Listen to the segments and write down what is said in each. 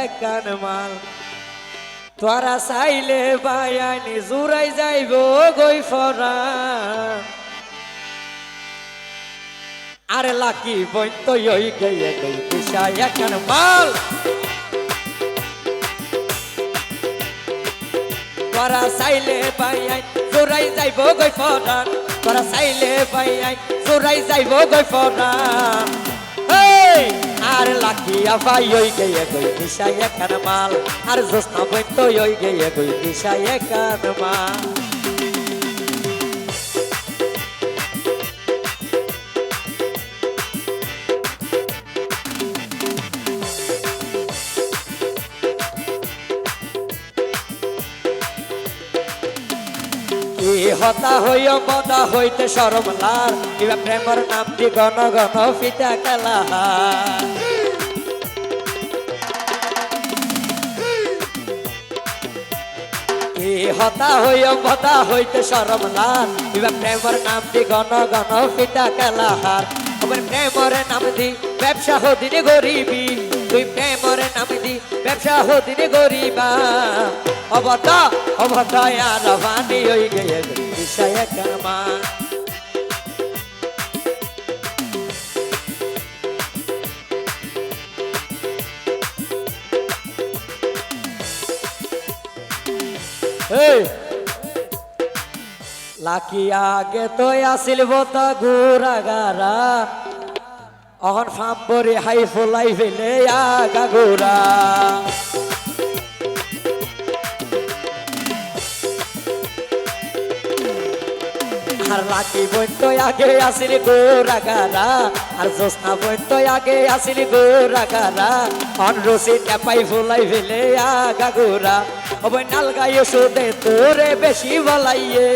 একান মাল। তোরা চাইলে বায়ানি জুরাই যাইব গই ফরা। আরে লাকি বইত ওই গইয়ে গই দিশা একান মাল। তোরা চাইলে পাইয়াই জোরাই যাইব গই ফরান তোরা চাইলে পাইয়াই জোরাই যাইব গই ফরান আর লাকি আফাই ওই গইয়ে গই দিশা একান মাল। আর জোসনা বইত ওই গইয়ে গই দিশা একান মাল। হতা হইও মদা হইতে সরম লাল, কিবা প্রেমর নাম দি গণ গণ ফিতা কালা। হতা হইয় ভতা হইতে সরম লাল। এবার প্রেমর নাম দি গণ গণ ফিতা কালাহার আমার প্রেমর নাম দি ব্যবসা হদিনে গরিবি। তুই প্রেমর নাম দি ব্যবসা হদিনে গরিবা। অবতা অবতা আর ভানি হই গিয়ে বিষয় কর্মা লাকি আগে তো আসিল বতা ঘুরা গারা অহন ফাম পরে হাই ফলাই ফেলে আগা ঘুরা আর লাকি বইতো আগে আসিল গোরা গারা আর জোসনা বইতো আগে আসিল গোরা গারা অন রসি টেপাই ফুলাই ফেলে আগা গোরা ওই নালগাই ওষুধে তোরে বেশি বলাইয়ে।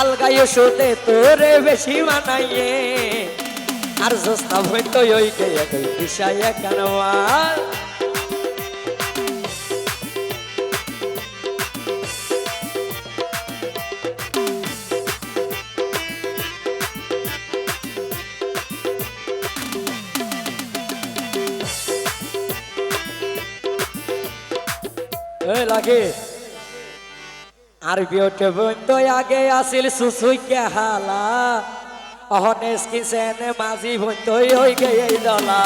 আলগাই ওষুধে তোরে বেশি মানাইয়ে। আর জোসনা হইতো ওই কে একই বিষয় কানওয়াল লাগে। আর বন্ধু আগে আসিল সুসুই কে হালা। অহনে কিসেনে মাঝি বন্ধু হই গে দলা।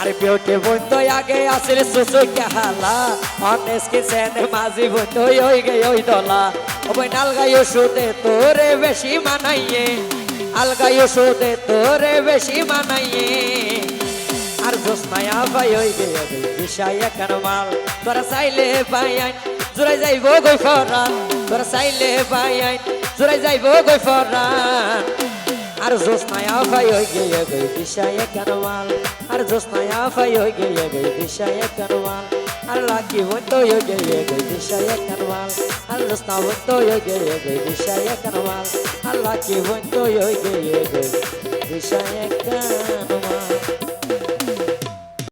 আর আগে আসিল সুসুই কে হালা। অহনে কিসেনে মাঝি বন্ধু হই গে দলা। ওই নাল গাইও সুদে তোরে বেশি মানাইয়ে। আলগাই ওষুধে তোরে বেশি মানাইয়ে আর জোসমায়া ভাই হই গে বিষয় এখন মাল। তোরা চাইলে পাই আইন জোরাই যাইব গই ফরান। তোরা চাইলে পাই আইন জোরাই যাইব গই ফরান। আর জোসমায়া ভাই হই গে গই বিষয় এখন মাল। আর জোসমায়া ভাই হই গে গই বিষয় এখন মাল। আর লাকি বন্ধ হয়ে গে গই বিষয় এখন মাল আর জোসনা বন্ধ হয়ে গে গই বিষয় এখন মাল